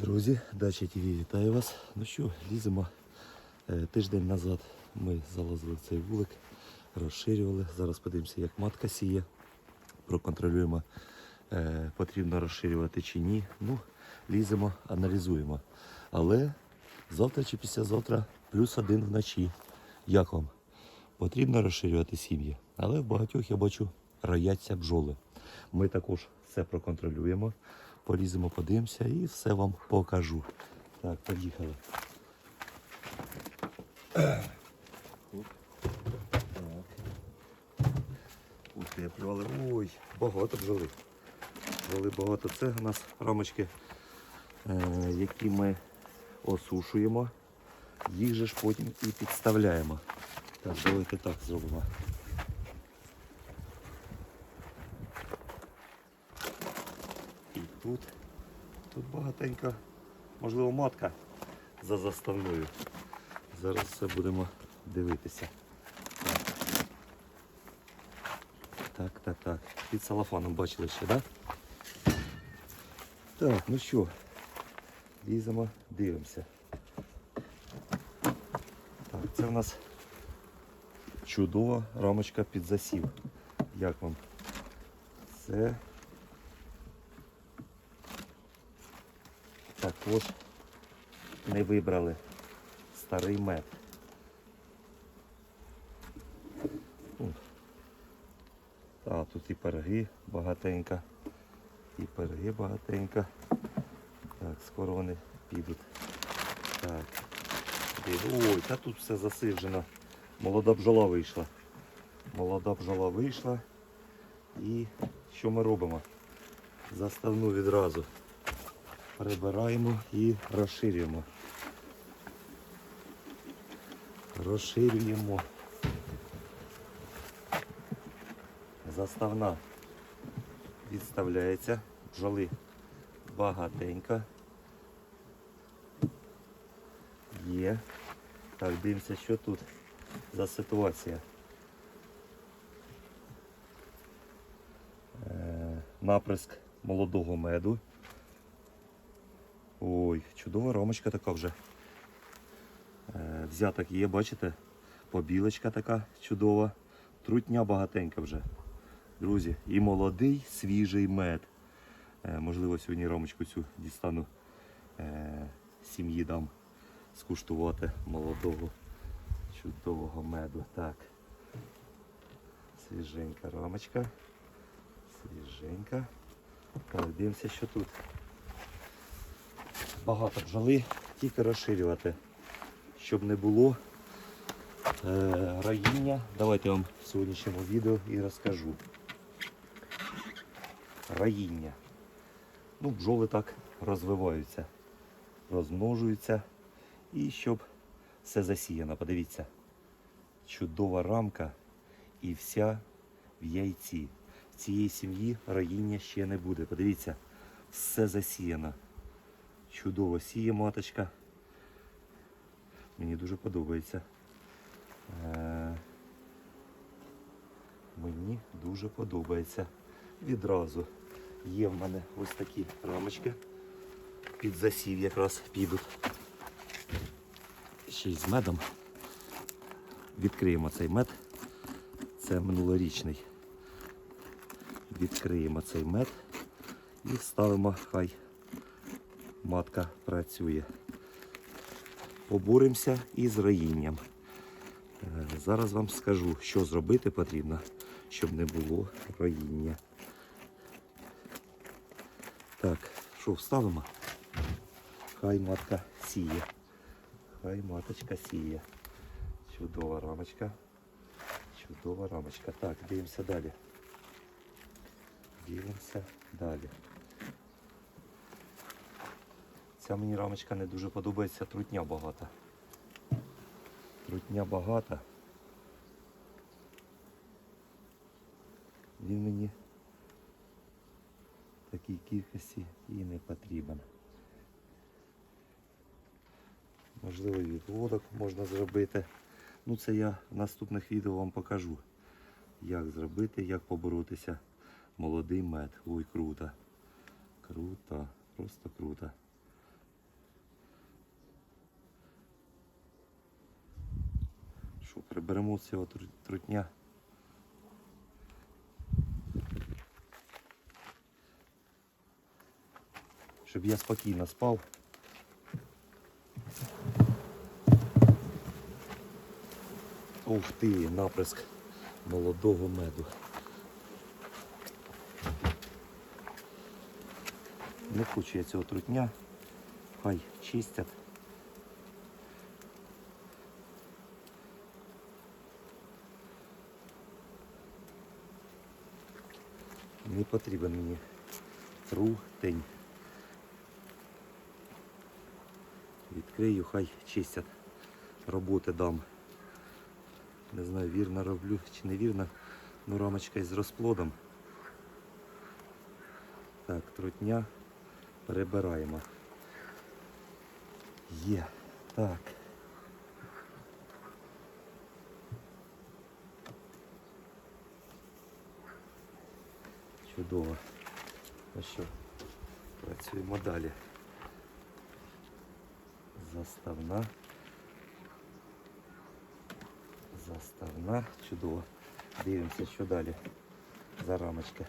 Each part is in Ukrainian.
Друзі, Дача ТВ вітаю вас. Ну що, ліземо. Е, Тиждень назад ми залазили в цей вулик, розширювали. Зараз подивимося, як матка сіє. Проконтролюємо, е, потрібно розширювати чи ні. Ну, ліземо, аналізуємо. Але завтра чи післязавтра плюс один вночі. Як вам? Потрібно розширювати сім'ї. Але в багатьох я бачу рояться бджоли. Ми також все проконтролюємо, поліземо, подивимося і все вам покажу. Так, поїхали. Утеплювали. Ой, багато бджоли. Бджоли багато. Це у нас рамочки, е, які ми осушуємо. Їх же ж потім і підставляємо. Так, давайте так зробимо. І тут, тут багатенька, можливо, матка за заставною. Зараз все будемо дивитися. Так, так. так. Під салафаном бачили ще, так? Да? Так, ну що, ліземо, дивимося. Так, це в нас чудова рамочка під засів. Як вам? Це також не вибрали старий мед. А, тут і пироги багатенько, і пироги багатенько. Так, скоро вони підуть. Так. Ой, та тут все засиджено. Молода бджола вийшла. Молода бджола вийшла. І що ми робимо? Заставну відразу прибираємо і розширюємо. Розширюємо. Заставна відставляється, бджоли багатенько. Є. Так, дивимося, що тут за ситуація. Е, Наприск молодого меду. Ой, чудова ромочка така вже. Е, Взяток є, бачите? Побілочка така чудова. Трутня багатенька вже. Друзі, і молодий свіжий мед. Е, Можливо, сьогодні ромочку цю дістану е, сім'ї дам скуштувати молодого чудового меду. Так. Свіженька рамочка. Свіженька. Так, дивимося, що тут. Багато бджоли, тільки розширювати, щоб не було е, роїння. Давайте я вам в сьогоднішньому відео і розкажу. Роїння. Ну, бджоли так розвиваються, розмножуються. І щоб все засіяно. Подивіться. Чудова рамка і вся в яйці. В цієї сім'ї роїння ще не буде. Подивіться, все засіяно. Чудово сіє маточка. Мені дуже подобається. Е, Мені дуже подобається. Відразу є в мене ось такі рамочки. Під засів якраз підуть. Ще й з медом. Відкриємо цей мед. Це минулорічний. Відкриємо цей мед і вставимо, хай матка працює. Поборемося із роїнням. Е, Зараз вам скажу, що зробити потрібно, щоб не було роїння. Так, що вставимо? Хай матка сіє. Хай маточка сіє. Чудова рамочка. Чудова рамочка. Так, дивимося далі. Дивимося далі. Ця мені рамочка не дуже подобається, трутня багато. Трутня багато. Він мені в такій кількості і не потрібен. Можливо, відводок можна зробити. Ну це я в наступних відео вам покажу, як зробити, як поборотися. Молодий мед. Ой, круто. Круто, просто круто. Що, приберемо цього трутня. Щоб я спокійно спав. Ух ти, наприск молодого меду. Не хочу я цього трутня. Хай чистять. Не потрібен мені трутень. Відкрию, хай чистять. Роботи дам. Не знаю, вірно роблю чи не вірно. Ну, рамочка із розплодом. Так, трутня перебираємо. Є. Так. Чудово. Ну що, працюємо далі. Заставна. Заставна. Чудово. Дивимося, що далі. За рамочка.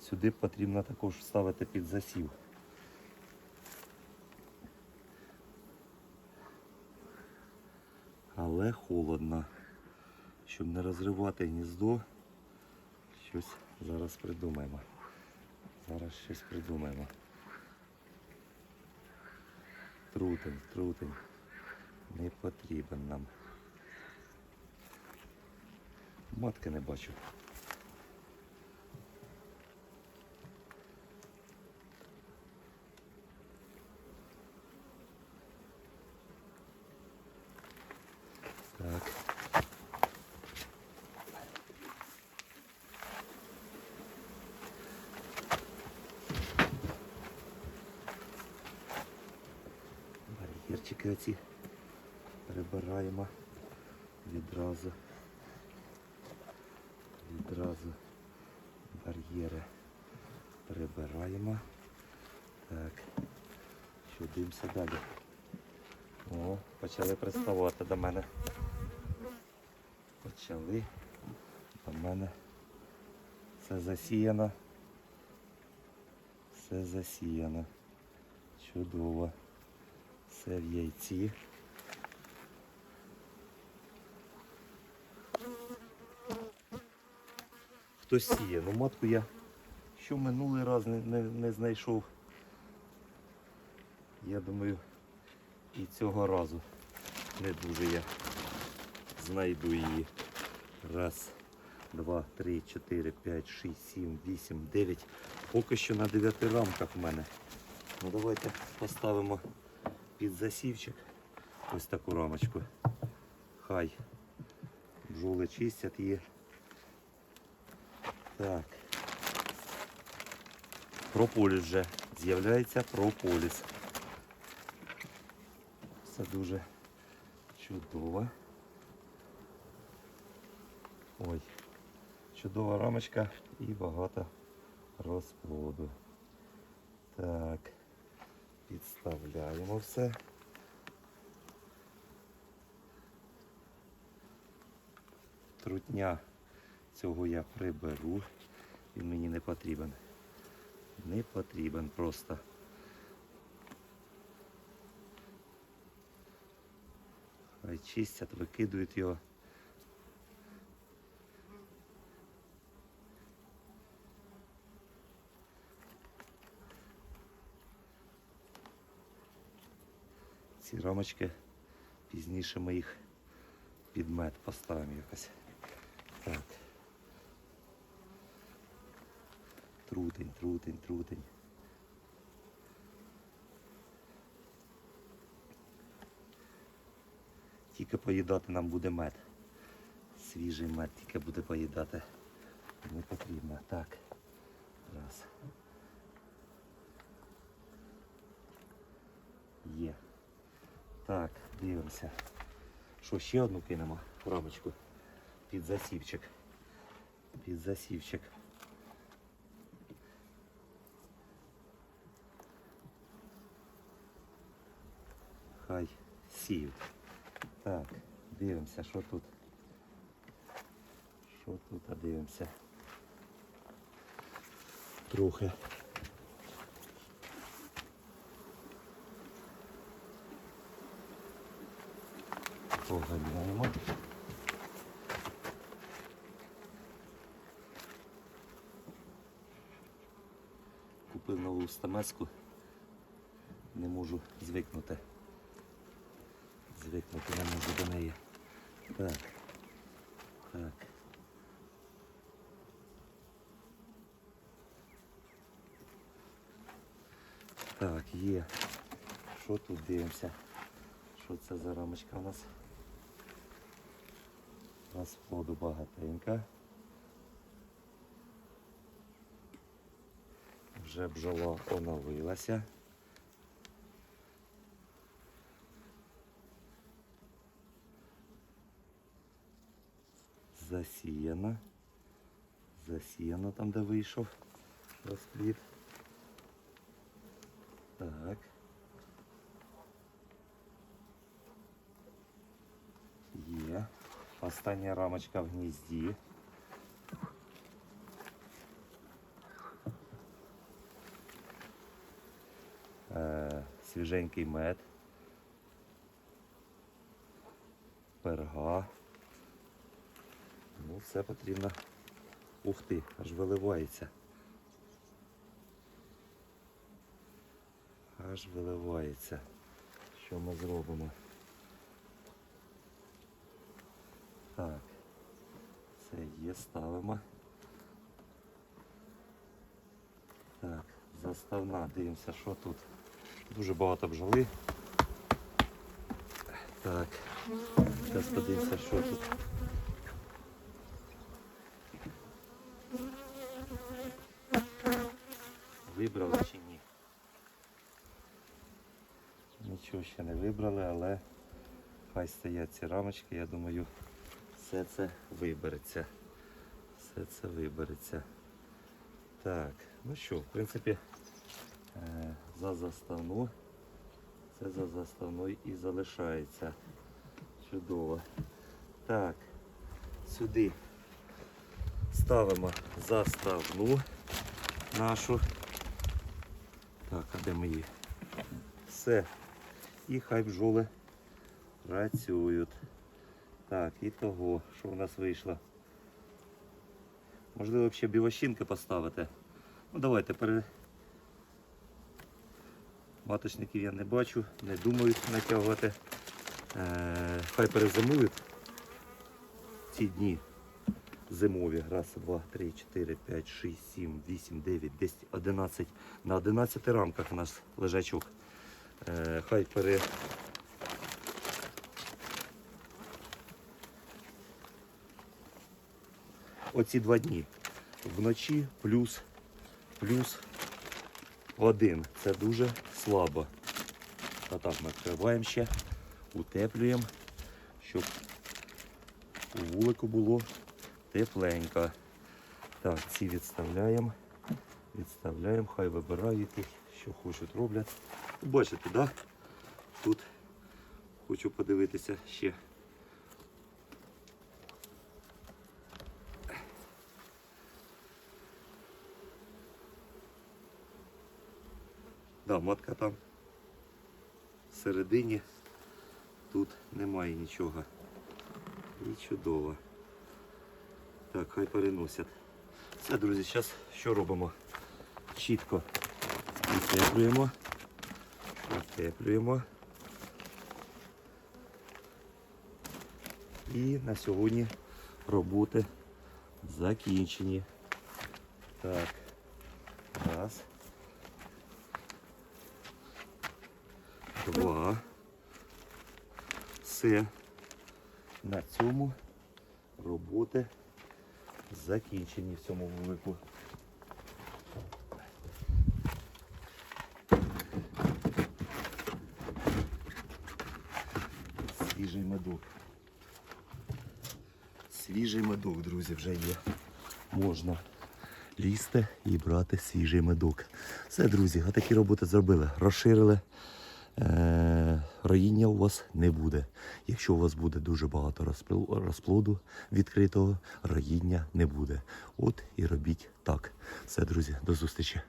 Сюди потрібно також ставити під засів. Але холодно. Щоб не розривати гніздо, щось зараз придумаємо. Зараз щось придумаємо. Трутень, трутень. Не потрібен нам. Матки не бачу. Так. Бар'єрчики оці перебираємо відразу. Відразу бар'єри прибираємо. Так. Що дивимося далі. О, почали приставати до мене. Почали до мене. Все засіяно. Все засіяно. Чудово. Все в яйці. Хтось сіє. Ну матку я що минулий раз не, не, не знайшов. Я думаю, і цього разу не дуже я знайду її. Раз, два, три, чотири, п'ять, шість, сім, вісім, дев'ять. Поки що на дев'яти рамках в мене. Ну давайте поставимо під засівчик ось таку рамочку. Хай бджоли чистять її. Так. Прополіс вже. З'являється прополіс. Все дуже чудово. Ой, чудова рамочка і багато розплоду. Так, підставляємо все. Трутня цього я приберу. Він мені не потрібен. Не потрібен просто. Чистять, викидують його. Ці рамочки пізніше ми їх під мед поставимо якось. Так. Трутень, трутень, трутень. Тільки поїдати нам буде мед. Свіжий мед тільки буде поїдати. Не потрібно. Так. Раз. Так, дивимося. Що, ще одну кинемо в рамочку під засівчик. Під засівчик. Хай сіють. Так, дивимося, що тут. Що тут, а дивимося. Трохи. Поганяємо. Купив нову стамеску. Не можу звикнути. Звикнути не можу до неї. Так. Так. Так, є. Що тут дивимося? Що це за рамочка у нас? Розходу багатенька. Вже бджола оновилася. Засіяна. Засіяна там, де вийшов розплід. Так. Є. Остання рамочка в гнізді. Е, свіженький мед. Перга. Ну, все потрібно. Ух ти, аж виливається. Аж виливається. Що ми зробимо? Так, це є, ставимо. Так, заставна, дивимося, що тут. Дуже багато бджоли. Так, зараз подивимося, що тут. Вибрали чи ні? Нічого ще не вибрали, але хай стоять ці рамочки, я думаю, все це вибереться. Все це вибереться. Так, ну що, в принципі, е, за заставну. Це за заставною і залишається. Чудово. Так, сюди ставимо заставну нашу. Так, а де ми її? Все. І хай бджоли працюють. Так, і того, що у нас вийшло. Можливо, ще білощинки поставити. Ну давайте пере... Маточників я не бачу, не думаю натягувати. Е, хай перезимують ці дні зимові. Раз, два, три, чотири, п'ять, шість, сім, вісім, дев'ять, десять, одинадцять. На 11 рамках у нас лежачок. Е, хай пере... Оці два дні. Вночі плюс, плюс один. Це дуже слабо. А так накриваємо ще, утеплюємо, щоб у вулику було тепленько. Так, ці відставляємо. Відставляємо, хай вибирають їх, що хочуть роблять. Бачите, да? Тут хочу подивитися ще. Да, матка там всередині. Тут немає нічого. І чудово. Так, хай переносять. Все, друзі, зараз що робимо? Чітко утеплюємо. Утеплюємо. І на сьогодні роботи закінчені. Так. Раз. Два. Все. На цьому роботи закінчені в цьому вулику. Свіжий медок. Свіжий медок, друзі, вже є. Можна лізти і брати свіжий медок. Все, друзі, отакі роботи зробили. Розширили роїння у вас не буде. Якщо у вас буде дуже багато розплоду відкритого, роїння не буде. От і робіть так. Все, друзі, до зустрічі.